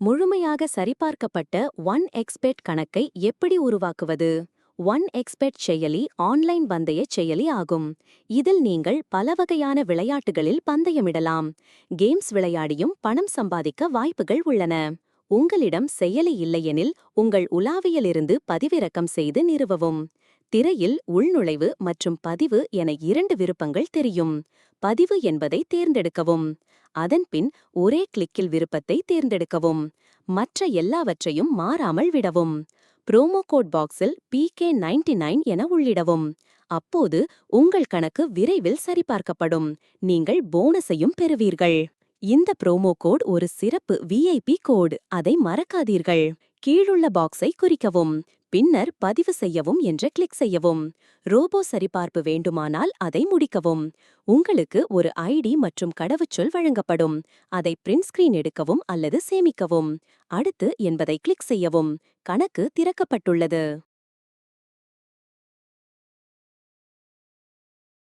முழுமையாக சரிபார்க்கப்பட்ட one expert கணக்கை எப்படி உருவாக்குவது? ஒன் எக்ஸ்பெர்ட் செயலி ஆன்லைன் பந்தய செயலி ஆகும். இதில் நீங்கள் பல வகையான விளையாட்டுகளில் பந்தயமிடலாம். கேம்ஸ் விளையாடியும் பணம் சம்பாதிக்க வாய்ப்புகள் உள்ளன. உங்களிடம் செயலி இல்லையெனில் உங்கள் உலாவியிலிருந்து பதிவிறக்கம் செய்து நிறுவவும். திரையில் உள்நுழைவு மற்றும் பதிவு என இரண்டு விருப்பங்கள் தெரியும். பதிவு என்பதை தேர்ந்தெடுக்கவும். அதன்பின் ஒரே கிளிக்கில் விருப்பத்தை தேர்ந்தெடுக்கவும். மற்ற எல்லாவற்றையும் மாறாமல் விடவும். ப்ரோமோ கோட் பாக்ஸில் பிகே நைன்டி நைன் என உள்ளிடவும். அப்போது உங்கள் கணக்கு விரைவில் சரிபார்க்கப்படும். நீங்கள் போனஸையும் பெறுவீர்கள். இந்த ப்ரோமோ கோட் ஒரு சிறப்பு விஐபி கோட். அதை மறக்காதீர்கள். கீழுள்ள பாக்ஸை குறிக்கவும். பின்னர் பதிவு செய்யவும் என்று கிளிக் செய்யவும். ரோபோ சரிபார்ப்பு வேண்டுமானால் அதை முடிக்கவும். உங்களுக்கு ஒரு ஐடி மற்றும் கடவுச்சொல் வழங்கப்படும். அதை பிரிண்ட் ஸ்கிரீன் எடுக்கவும் அல்லது சேமிக்கவும். அடுத்து என்பதை கிளிக் செய்யவும். கணக்கு திறக்கப்பட்டுள்ளது.